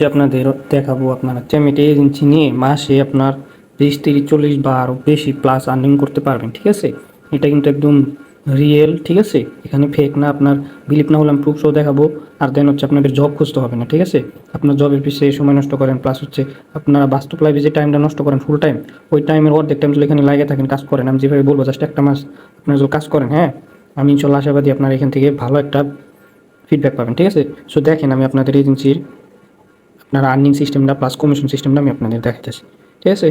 যে আপনাদের দেখাবো আপনার এটা এজেন্সি নিয়ে মাসে আপনার বিশ, তিরিশ, চল্লিশ বা আরও বেশি প্লাস আর্নিং করতে পারবেন, ঠিক আছে? এটা কিন্তু একদম রিয়েল ঠিক আছে? এখানে ফেক না, আপনার বিলিপ না হলে আমি প্রুফ সহ দেখাবো। আর দেন হচ্ছে আপনাদের জব খুঁজতে হবে না, ঠিক আছে? আপনার জবের পিছিয়ে সময় নষ্ট করেন প্লাস হচ্ছে আপনারা বাস্তব লাইফে যে টাইমটা নষ্ট করেন ফুল টাইম ওই টাইমের অর্ধেক টাইম এখানে লাগে থাকেন, কাজ করেন। আমি যেভাবে বলব জাস্ট একটা মাস আপনারা যদি কাজ করেন হ্যাঁ? আমি ইনশাল্লাহ আশাবাদী আপনার এখান থেকে ভালো একটা ফিডব্যাক পাবেন, ঠিক আছে? সো দেখেন আমি আপনাদের এজেন্সির আপনার আর্নিং সিস্টেমটা প্লাস কমিশন সিস্টেমটা আমি আপনাদের দেখাতেছি ঠিক আছে?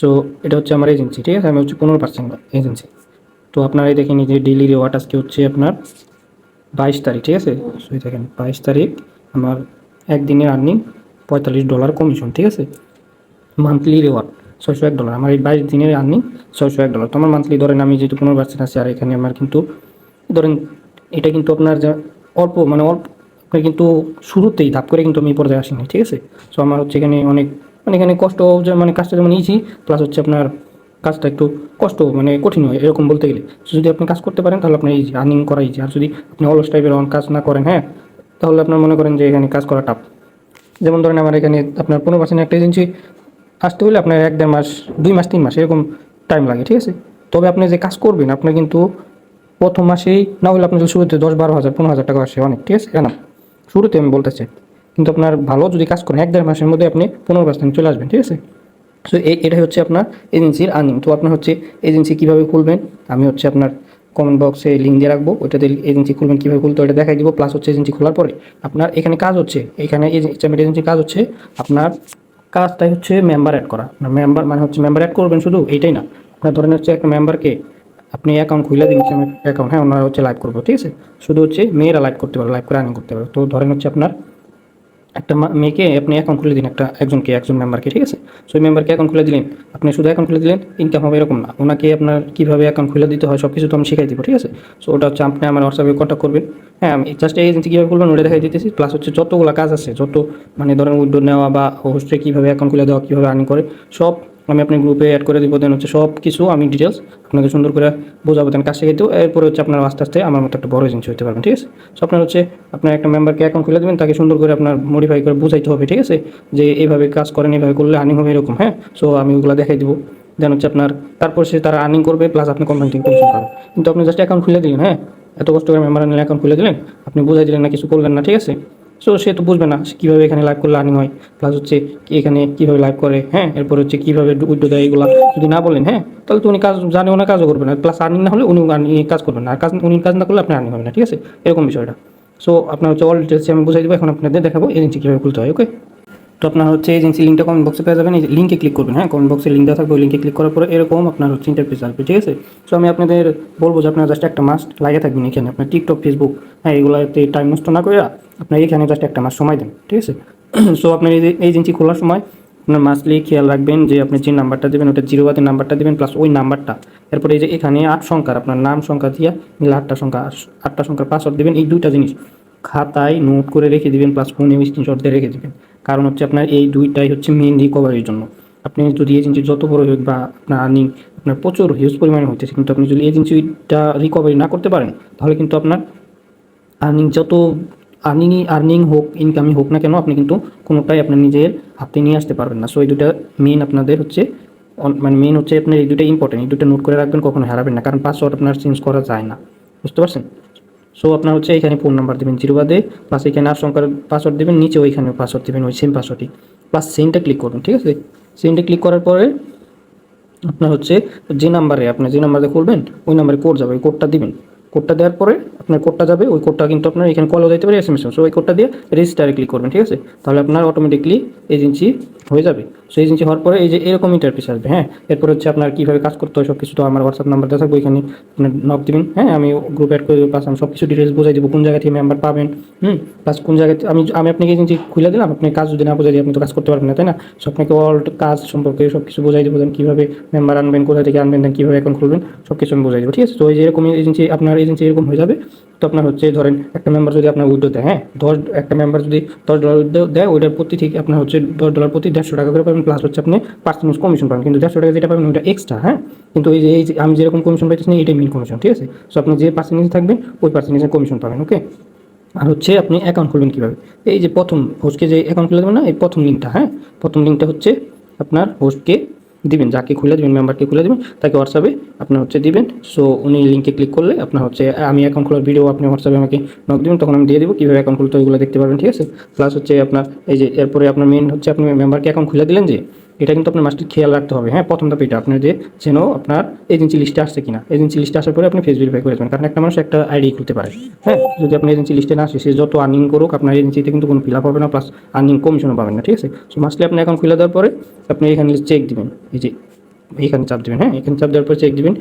সো এটা হচ্ছে আমার এজেন্সি ঠিক আছে? আমি হচ্ছে পনেরো পার্সেন্ট এজেন্সি তো আপনারা এই দেখেন এই যে ডেলি রেওয়ার্ড আজকে হচ্ছে আপনার বাইশ তারিখ, ঠিক আছে? সো দেখেন, বাইশ তারিখ আমার একদিনের আর্নিং পঁয়তাল্লিশ ডলার কমিশন ঠিক আছে? মান্থলি রেওয়ার্ড ছয়শো এক ডলার আমার এই বাইশ দিনের আর্নিং ছয়শো এক ডলার তো আমার মান্থলি ধরেন আমি যেহেতু পনেরো পার্সেন্ট আছে, আর এখানে আমার কিন্তু ধরেন এটা কিন্তু আপনার যা অল্প মানে অল্প কিন্তু শুরুতেই ধাপ করে কিন্তু আমি পর্যায়ে আসিনি, ঠিক আছে? সো আমার হচ্ছে এখানে অনেক মানে এখানে কষ্ট মানে কাজটা যেমন ইজি প্লাস হচ্ছে আপনার কাজটা একটু কষ্ট মানে কঠিন হয়, এরকম বলতে গেলে। যদি আপনি কাজ করতে পারেন, তাহলে আপনার ইজি আর্নিং করা ইজি আর যদি আপনি অলস টাইপের কাজ না করেন হ্যাঁ? তাহলে আপনার মনে করেন যে, এখানে কাজ করা টাফ যেমন ধরেন আমার এখানে আপনার পনেরো পার্সেন্ট একটা এজেন্সি আসতে হলে আপনার এক দেড় মাস, দুই মাস, তিন মাস, এরকম টাইম লাগে, ঠিক আছে? তবে আপনি যে কাজ করবেন, আপনার কিন্তু প্রথম মাসেই না হলে আপনার যদি শুরুতে দশ বারো হাজার, পনেরো হাজার টাকা আসে অনেক, ঠিক আছে? কেন? শুরুতে আমি বলতে চাই কিন্তু আপনার ভালো যদি কাজ করেন, এক দেড় মাসের মধ্যে আপনি পনেরো পার্সেন্ট চলে আসবেন, ঠিক আছে? সো এটাই হচ্ছে আপনার এজেন্সির আর্নিং তো আপনার হচ্ছে এজেন্সি কীভাবে খুলবেন? আমি হচ্ছে আপনার কমেন্ট বক্সে লিঙ্ক দিয়ে রাখব ওইটাতে এজেন্সি খুলবেন কীভাবে খুলতে, ওটা দেখাই দিব প্লাস হচ্ছে এজেন্সি খোলার পরে আপনার এখানে কাজ হচ্ছে, এখানে এজেন্সির কাজ হচ্ছে, আপনার কাজটাই হচ্ছে মেম্বার অ্যাড করা। মেম্বার মানে হচ্ছে মেম্বার অ্যাড করবেন শুধু এইটাই না। আপনার ধরেন হচ্ছে একটা মেম্বারকে আপনি অ্যাকাউন্ট খুলে দিচ্ছেন অ্যাকাউন্ট হ্যাঁ ওনারা হচ্ছে লাইভ করব, ঠিক আছে? শুধু হচ্ছে মেয়েরা লাইভ করতে পারবে লাইভ করে আর্নিং করতে পারবে। তো ধরেন হচ্ছে আপনার একটা মেয়েকে আপনি অ্যাকাউন্ট খুলে দিন, একটা একজনকে, একজন মেম্বারকে ঠিক আছে? সো ওই মেম্বারকে অ্যাকাউন্ট খুলে দিলেন, আপনি শুধু অ্যাকাউন্ট খুলে দিলেন ইনকাম হবে এরকম না। ওনাকে আপনার কীভাবে অ্যাকাউন্ট খুলে দিতে হয় সব কিছু তো আমি শিখাই দিব, ঠিক আছে? সো ওটা হচ্ছে আপনি আমার হোয়াটসঅ্যাপে কন্ট্যাক্ট করবেন। হ্যাঁ আমি জাস্ট এজেন্সি কীভাবে খুলবেন, ওটা দেখাই দিতেছি। প্লাস হচ্ছে যতগুলো কাজ আছে, যত মানে ধরেন উইড্রো নেওয়া বা হোস্টে কীভাবে অ্যাকাউন্ট খুলে দেওয়া, কীভাবে আর্নিং করে, সব আমি আপনার গ্রুপে অ্যাড করে দিব দেন হচ্ছে সব কিছু আমি ডিটেলস আপনাকে সুন্দর করে বোঝাবো দেন কাজ শিখে দেবো, এরপরে হচ্ছে আপনার আস্তে আস্তে আমার মতো একটা বড় এজেন্সি হতে পারবেন ঠিক আছে? সো আপনার হচ্ছে আপনার একটা মেম্বারকে অ্যাকাউন্ট খুলে দেবেন, তাকে সুন্দর করে আপনার মডিফাই করে বোঝাইতে হবে, ঠিক আছে? যে এইভাবে কাজ করেন, এইভাবে করলে আর্নিং হবে এরকম হ্যাঁ? সো আমি ওগুলো দেখাই দিব দেন হচ্ছে আপনার তারপর সে তারা আর্নিং করবে প্লাস আপনি কোম্পানি থেকে কমিশন পাবেন কিন্তু আপনি জাস্ট অ্যাকাউন্ট খুলে দিলেন হ্যাঁ? এত কষ্ট করে মেম্বার আনলেন অ্যাকাউন্ট খুলে দিলেন, আপনি বুঝাই দিলেন না, কিছু করলেন না, ঠিক আছে? সো সে তো বুঝবে না কীভাবে এখানে লাইভ করলে আর্নিং হয়। প্লাস হচ্ছে এখানে কীভাবে লাইভ করে হ্যাঁ? এরপর হচ্ছে কীভাবে উদ্যোগ দেয় এগুলো যদি না বলেন হ্যাঁ? তাহলে তো উনি কাজ জানে না কাজও করবে না। প্লাস আর্নিং না হলে উনি কাজ করবেন না। আর কাজ, উনি কাজ না করলে আপনি আর্নিং হবে না, ঠিক আছে? এরকম বিষয়টা। সো আপনার হচ্ছে অল ডিটেলস আমি বুঝাই দেবো, এখন আপনাদের দেখাবো এজেন্সি কীভাবে খুলতে হয় ওকে তো আপনার হচ্ছে এজেন্সি লিঙ্কটা কমেন্ট বক্সে পেয়ে যাবেন, এই লিঙ্কে ক্লিক করবেন হ্যাঁ কমেন্ট বক্সে লিঙ্ক দেওয়া থাকবে, ওই লিঙ্কে ক্লিক করার পরে এরকম আপনার হচ্ছে ইন্টারফেস আসবে, ঠিক আছে? সো আমি আপনাদের বলব যে আপনার জাস্ট একটা মাস লাগে থাকবেন এখানে, আপনার টিকটক ফেসবুক হ্যাঁ এগুলোতে টাইম নষ্ট না করে আপনার এখানে জাস্ট একটা মাস সময় দেন, ঠিক আছে? সো আপনার এই এজেন্সি খোলার সময় আপনার মাসলি খেয়াল রাখবেন যে আপনি যে নাম্বারটা দেবেন, ওটা জিরো বাদের নাম্বারটা দেবেন প্লাস ওই নাম্বারটা এরপরে এই যে এখানে আট সংখ্যার, আপনার নাম, সংখ্যা দিয়ে মিলে আটটা সংখ্যা, আটটা সংখ্যার পাসওয়ার্ড দেবেন, এই দুইটা জিনিস খাতায় নোট করে রেখে দিবেন প্লাস ফোনে স্ক্রিনশট দিয়ে রেখে দিবেন। কারণ হচ্ছে আপনার এই দুইটাই হচ্ছে মেন রিকভারির জন্য। আপনি যদি এজেন্সি যত বড় হোক বা আপনার আর্নিং আপনার প্রচুর হিউজ পরিমাণে হইতেছে, কিন্তু আপনি যদি এজেন্সিটা রিকভারি না করতে পারেন, তাহলে কিন্তু আপনার আর্নিং যত আর্নিং আর্নিং হোক ইনকামই হোক না কেন, আপনি কিন্তু কোনোটাই আপনার নিজের হাতে নিয়ে আসতে পারবেন না। সো এই দুটা মেন আপনাদের হচ্ছে মানে মেন হচ্ছে আপনার এই দুটো ইম্পর্টেন্ট এই দুটো নোট করে রাখবেন, কখনো হারাবেন না, কারণ পাসওয়ার্ড আপনার চেঞ্জ করা যায় না। বুঝতে পারছেন? সো আপনার হচ্ছে এখানে ফোন নাম্বার দেবেন জিরো বাদে প্লাস এখানে আর সংখ্যার পাসওয়ার্ড দেবেন, নিচে ওইখানে পাসওয়ার্ড দেবেন, ওই সেম পাসওয়ার্ডটি প্লাস সেন্টে ক্লিক করুন, ঠিক আছে? সেন্টে ক্লিক করার পরে আপনার হচ্ছে যে নাম্বারে আপনি যে নাম্বারে খুলবেন, ওই নাম্বারে কোড যাবে, ওই কোডটা দিবেন। কোডটা দেওয়ার পরে আপনার কোডটা যাবে, ওই কোডটা কিন্তু আপনার এখানে কলও দিতে পারে এস এম এস সো ওই কোডটা দিয়ে রেজিস্টারে ক্লিক করবেন, ঠিক আছে? তাহলে আপনার অটোমেটিকলি এজেন্সি হয়ে যাবে। সো এজেন্সি হওয়ার পরে এই যে এরকম ইন্টারফেস আসবে হ্যাঁ? এরপর হচ্ছে আপনার কীভাবে কাজ করতে হয় সব কিছু তো আমার হোয়াটসঅ্যাপ নাম্বার দেওয়া থাকবে এখানে আপনার নক দিবেন হ্যাঁ? আমি গ্রুপ অ্যাড করে প্লাস আমি সব কিছু ডিটেলস বোঝাই দেবো, কোন জায়গা থেকে মেম্বার পাবেন, হুম? প্লাস কোন জায়গাতে আমি আমি আপনাকে এজেন্সি খুলে দিলাম, আপনি কাজ যদি না বোঝাই আপনি তো কাজ করতে পারবেন না, তাই না? সো আপনাকে অল কাজ সম্পর্কে সব কিছু বোঝাই দেবো, দেন কীভাবে মেম্বার আনবেন, কোথা থেকে আনবেন, দেন কীভাবে অ্যাকাউন্ট খুলবেন সব কিছু আমি বোঝাই দেবো, ঠিক আছে? তো এই যে এরকম এজেন্সি আপনার এজেন্সি এরকম হয়ে যাবে। তো আপনার হচ্ছে ধরেন একটা মেম্বার যদি আপনার উদ্যোগ দেয় হ্যাঁ দশ, একটা মেম্বার যদি দশ ডলার উদ্যোগ দেয় ওইটার প্রতি ঠিক আপনার হচ্ছে দশ ডলার প্রতি দেড়শো টাকা করে পাবেন প্লাস হচ্ছে আপনি পার্সেন্টেজ কমিশন পাবেন। কিন্তু দেড়শো টাকা যেটা পাবেন, ওইটা এক্সট্রা হ্যাঁ? কিন্তু এই যে, এই আমি যেরকম কমিশন পাইতেছি, এটাই মেন কমিশন ঠিক আছে? সো আপনি যে পার্সেন্টেজ থাকবেন ওই পার্সেন্টেজের কমিশন পাবেন ওকে আর হচ্ছে আপনি অ্যাকাউন্ট খুলবেন কীভাবে? এই যে প্রথম হোস্টকে যে অ্যাকাউন্ট খুলে দেবেন না, এই প্রথম লিঙ্কটা হ্যাঁ? প্রথম লিঙ্কটা হচ্ছে আপনার হোস্টকে দিবেন, যাকে খুলে দেবেন মেম্বারকে খুলে দেবেন, তাকে হোয়াটসঅ্যাপে আপনার হচ্ছে দিবেন। সো উনি লিঙ্কে ক্লিক করলে আপনার হচ্ছে, আমি অ্যাকাউন্ট খোলার ভিডিও আপনি হোয়াটসঅ্যাপে আমাকে নক দেবেন, তখন আমি দিয়ে দেবো, কীভাবে অ্যাকাউন্ট খুলতে ওইগুলো দেখতে পারবেন, ঠিক আছে? প্লাস হচ্ছে আপনার, এই যে, এরপরে আপনার মেন হচ্ছে আপনি মেম্বারকে অ্যাকাউন্ট খুলে দিলেন যে এটা কিন্তু আপনার মাস্টার খেয়াল রাখতে হবে। হ্যাঁ প্রথম ধাপ এটা। আপনার যে যেন আপনার এজেন্সি লিস্টে আসছে কিনা। এজেন্সি লিস্টে আসার পরে আপনি ফেস ভেরিফাই করে দেবেন। কারণ একটা মানুষ একটা আইডি খুলতে পারে। হ্যাঁ যদি আপনার এজেন্সি লিস্টে না আসে, সে যত আর্নিং করুক, আপনার এজেন্সিতে কিন্তু কোনো ফিল আপ হবে না প্লাস আর্নিং কমিশনও পাবেন না, ঠিক আছে? সো মাস্টলি আপনি অ্যাকাউন্ট খুলে দেওয়ার পরে আপনি এখানে চেক দিবেন। এই যে এখানে চাপ দেবেন। হ্যাঁ এখানে চাপ দেওয়ার পরে চেক দিবেন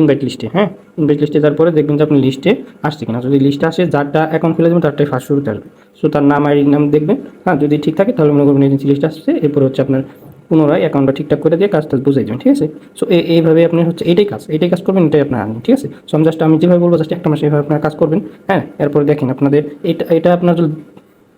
ইনভাইট লিস্টে হ্যাঁ ইনভাইট লিস্টে দেওয়ার পরে দেখবেন যে আপনি লিস্টে আসছে কিনা। যদি লিস্টে আসে, যারটা অ্যাকাউন্ট খুলে দেবেন তারটাই ফার্স্ট শুরুতে আসবে। সো তার নাম আইডি নাম দেখবেন। হ্যাঁ যদি ঠিক থাকে, তাহলে মনে করবেন এজেন্সি লিস্টে আসছে। এরপরে হচ্ছে আপনার পুনরায় অ্যাকাউন্টটা ঠিকঠাক করে দিয়ে কাজটা বুঝে যাবেন ঠিক আছে? সো এইভাবে আপনি হচ্ছে এটাই কাজ এটাই কাজ করবেন, এটাই আপনার আর্নিং ঠিক আছে? সো আমি জাস্ট আমি যেভাবে বলব জাস্ট একটা মাসে এভাবে আপনার কাজ করবেন হ্যাঁ? এরপরে দেখেন আপনাদের, এটা এটা আপনার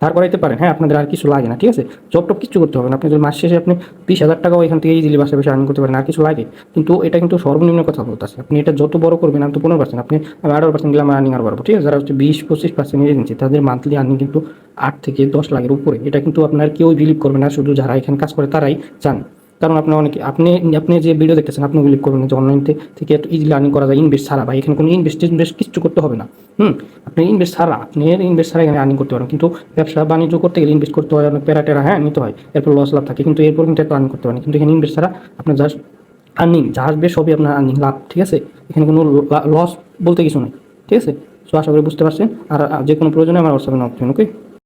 ধার করাইতে পারেন। হ্যাঁ আপনাদের আর কিছু লাগে না, ঠিক আছে? জব টপ কিছু করতে হবে না। আপনি যদি মাস শেষে আপনি বিশ হাজার টাকাও এখান থেকে ইজিলি বাসা বসে আর্ন করতে পারেন, আর কিছু লাগে। কিন্তু এটা কিন্তু সর্বনিম্ন কথা বলতে আছে আপনি এটা যত বড় করবেন তো পনেরো পার্সেন্ট আপনি আমি আঠারো পার্সেন্ট গেলাম আর্নিং আর পারব ঠিক আছে? যারা হচ্ছে বিশ, পঁচিশ পার্সেন্ট এজেন্সি তাদের মান্থলি আর্নিং কিন্তু আট থেকে দশ লাখের উপরে। এটা কিন্তু আপনার কেউ বিলিভ করবে না, শুধু যারা এখানে কাজ করে তারাই জান। কারণ আপনি অনেকে, আপনি আপনি যে ভিডিও দেখতেছেন, আপনি বিলিভ করবেন যে অনলাইন থেকে এত ইজিলি আর্নিং করা যায় ইনভেস্ট ছাড়া, বা এখানে কোনো ইনভেস্ট ইনভেস্ট কিছু করতে হবে না। হুম? আপনি ইনভেস্ট ছাড়া, আপনি ইনভেস্ট ছাড়া এখানে আর্নিং করতে পারেন কিন্তু ব্যবসা বাণিজ্য করতে গেলে ইনভেস্ট করতে হয়, অনেক প্যারা টেরা হ্যাঁ নিতে হয়। এরপর লস লাভ থাকে। কিন্তু এরপর কিন্তু আর্নিং করতে পারেন কিন্তু এখানে ইনভেস্ট ছাড়া আপনার জাস্ট আর্নিং যা আসবে সবই আপনার আর্নিং লাভ, ঠিক আছে? এখানে কোনো লস বলতে কিছু নেই, ঠিক আছে? সো আশা করি বুঝতে পারছেন। আর আর যে কোনো প্রয়োজনে আমার হোয়াটসঅ্যাপে নক ওকে